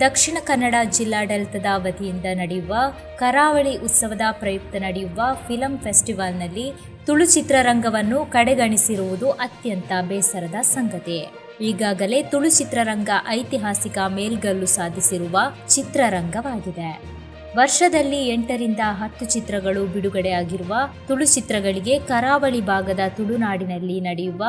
ದಕ್ಷಿಣ ಕನ್ನಡ ಜಿಲ್ಲಾಡಳಿತದ ವತಿಯಿಂದ ನಡೆಯುವ ಕರಾವಳಿ ಉತ್ಸವದ ಪ್ರಯುಕ್ತ ನಡೆಯುವ ಫಿಲಂ ಫೆಸ್ಟಿವಲ್ನಲ್ಲಿ ತುಳು ಚಿತ್ರರಂಗವನ್ನು ಕಡೆಗಣಿಸಿರುವುದು ಅತ್ಯಂತ ಬೇಸರದ ಸಂಗತಿ. ಈಗಾಗಲೇ ತುಳು ಚಿತ್ರರಂಗ ಐತಿಹಾಸಿಕ ಮೇಲ್ಗಲ್ಲು ಸಾಧಿಸಿರುವ ಚಿತ್ರರಂಗವಾಗಿದೆ. ವರ್ಷದಲ್ಲಿ ಎಂಟರಿಂದ ಹತ್ತು ಚಿತ್ರಗಳು ಬಿಡುಗಡೆಯಾಗಿರುವ ತುಳು ಚಿತ್ರಗಳಿಗೆ ಕರಾವಳಿ ಭಾಗದ ತುಳುನಾಡಿನಲ್ಲಿ ನಡೆಯುವ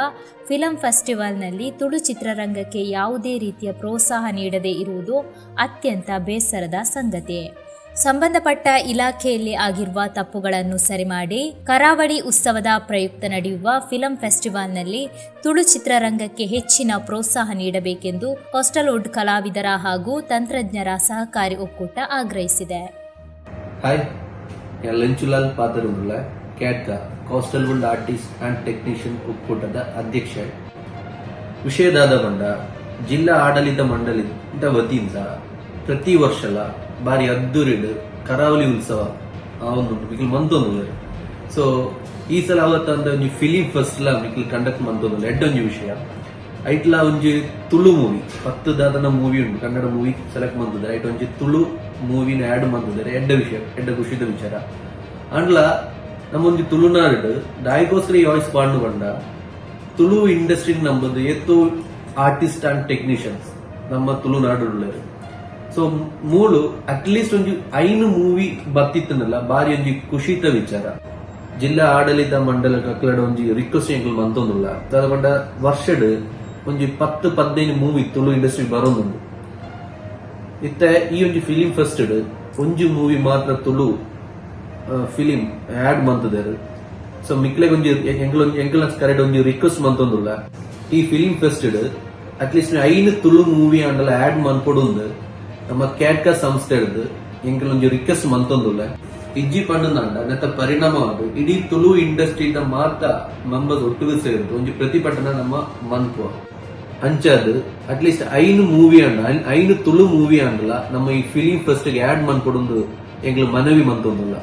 ಫಿಲಂ ಫೆಸ್ಟಿವಲ್ನಲ್ಲಿ ತುಳು ಚಿತ್ರರಂಗಕ್ಕೆ ಯಾವುದೇ ರೀತಿಯ ಪ್ರೋತ್ಸಾಹ ನೀಡದೇ ಇರುವುದು ಅತ್ಯಂತ ಬೇಸರದ ಸಂಗತಿ. ಸಂಬಂಧಪಟ್ಟ ಇಲಾಖೆಯಲ್ಲಿ ಆಗಿರುವ ತಪ್ಪುಗಳನ್ನು ಸರಿಮಾಡಿ ಕರಾವಳಿ ಉತ್ಸವದ ಪ್ರಯುಕ್ತ ನಡೆಯುವ ಫಿಲಂ ಫೆಸ್ಟಿವಲ್ನಲ್ಲಿ ತುಳು ಚಿತ್ರರಂಗಕ್ಕೆ ಹೆಚ್ಚಿನ ಪ್ರೋತ್ಸಾಹ ನೀಡಬೇಕೆಂದು ಕೋಸ್ಟಲ್ವುಡ್ ಕಲಾವಿದರ ಹಾಗೂ ತಂತ್ರಜ್ಞರ ಸಹಕಾರಿ ಒಕ್ಕೂಟ ಆಗ್ರಹಿಸಿದೆ. ಹಾಯ್ ഞാൻ ലഞ്ചുലാൽ പാത്തറുള്ള ಕ್ಯಾಟ್ಕ coastal wood artist and technician ಒಕ್ಕೂಟದ ಅಧ್ಯಕ್ಷ ವಿಷಯದಾದ ಬಂಡ ಜಿಲ್ಲಾ ಆಡಳಿತ ಮಂಡಳಿದ ವತಿಯಿಂದ ಪ್ರತಿ ವರ್ಷಲ ಬಾರಿ ಅದ್ದೂರಿಡ್ ಕರಾವಳಿ ಉತ್ಸವ ಒಂದು ಮಿಕ್ಕಿಲ್ ಮಂತೊಂದು ಸೊ ಈ ಸಲ ಅವತ್ತಂದ ಒಂಜಿ ಫಿಲಿಂ ಫೆಸ್ಟ್ ಲ ಮಿಕ್ಕಿಲ್ ಕಂಡಕ್ಟ್ ಮಂತೊಂದು ಎಡ್ಡೊಂಜಿ ವಿಷಯ ಐಟ್ಲ ಒಂಜಿ ತುಳು ಮೂವಿ ಪತ್ತು ದಾದನ ಮೂವಿ ಉಂಟು. ಕನ್ನಡ ಮೂವಿ ಸೆಲೆಕ್ಟ್ ಮಂತಿದ್ದಾರೆ ಐಟ್ ಒಂಜಿ ತುಳು ಮೂವಿನ ಆಡ್ ಮಂತಿದ್ದಾರೆ ಎಡ್ಡ ವಿಷಯ, ಎಡ್ಡ ಖುಷಿದ ವಿಚಾರ. ಅಂಡ್ಲ ನಮ್ಮೊಂಜಿ ತುಳುನಾಡು ದಾಯಿಗೋಸ್ಕರ ವಾಯ್ಸ್ ಪಾಡ್ನು ಬಂಡ ತುಳು ಇಂಡಸ್ಟ್ರಿ ನಂಬದು ಎತ್ತು ಆರ್ಟಿಸ್ಟ್ ಅಂಡ್ ಟೆಕ್ನಿಷಿಯನ್ಸ್ ನಮ್ಮ ತುಳುನಾಡು ಉಳ್ಳರು ಸೊ ಮೂಳು ಅಟ್ಲೀಸ್ಟ್ ಒಂದು ಐನು ಮೂವಿ ಬತ್ತಿತ್ತನಲ್ಲ ಬಾರಿ ಒಂಜಿ ಖುಷಿತ ವಿಚಾರ. ಜಿಲ್ಲಾ ಆಡಳಿತ ಮಂಡಲ ಕಕ್ಕಲಡ ಒಂಜಿ ರಿಕ್ವೆಸ್ಟ್ ಎಂಕಲ್ ಮಂತೊಂದುಲ್ಲ. ಅದ ಪಂಡ ವರ್ಷಡ್ ಒಂಜಿ ಪತ್ತು ಪದಿನೈದು ಮೂವಿ ತುಳು ಇಂಡಸ್ಟ್ರಿ ಬರೋದುಂಡು ಇತ್ತ ಈ ಒಂದು ಫಿಲಿಂ ಫೆಸ್ಟ್ ಒಂಜಿ ಮೂವಿ ಮಾತ್ರ ತುಳು ಫಿಲಿಂ ಆಡ್ ಮಂತದರು. ಸೊ ಮಿಕ್ಲೆಗ್ ಒಂಜಿ ಎಂಕಲ್ ಎಂಕಲ್ ಕರೆಕ್ಟ್ ಒಂಜಿ ರಿಕ್ವೆಸ್ಟ್ ಮಂತೊಂದುಲ್ಲ. ಈ ಫಿಲಿಂ ಫೆಸ್ಟ್ ಅಟ್ಲೀಸ್ಟ್ ಐನು ತುಳು ಮೂವಿ ಅಂಡಲ ಆಡ್ ಮನ್ಪೊಡುಂದು ನಮ್ಮ ಕ್ಯಾಟ್ಕಾ ಸಂಸ್ಥೆ ಹಿಡಿದು ಒಂಜಿ ರಿಕ್ವೆಸ್ಟ್ ಮಂತೊಂದುಲ್ಲ. ಇಜ್ಜಿ ನೆತ್ತ ಪರಿಣಾಮವಾದ. ಇಡೀ ತುಳು ಇಂಡಸ್ಟ್ರಿದ ಮಾತ ಮೆಂಬರ್ಸ್ ಒಟ್ಟಿಗೆ ಸೇರಿದ್ರು ಒಂಜಿ ಪ್ರತಿಭಟನೆ ನಮ್ಮ ಮನ್ಪುವ. ಅಂಚಾದ್ ಅಟ್ಲೀಸ್ಟ್ ಐನು ಮೂವಿ ಅಂಡ ಐನು ತುಳು ಮೂವಿ ಅಂಡಲ ನಮ್ಮ ಈ ಫಿಲಿಂ ಫೆಸ್ಟ್ ಆಡ್ ಮನ್ಪೊಡುಂದು ಎಂಗ್ಲ ಮನವಿ ಮಂತೊಂದುಲ್ಲ.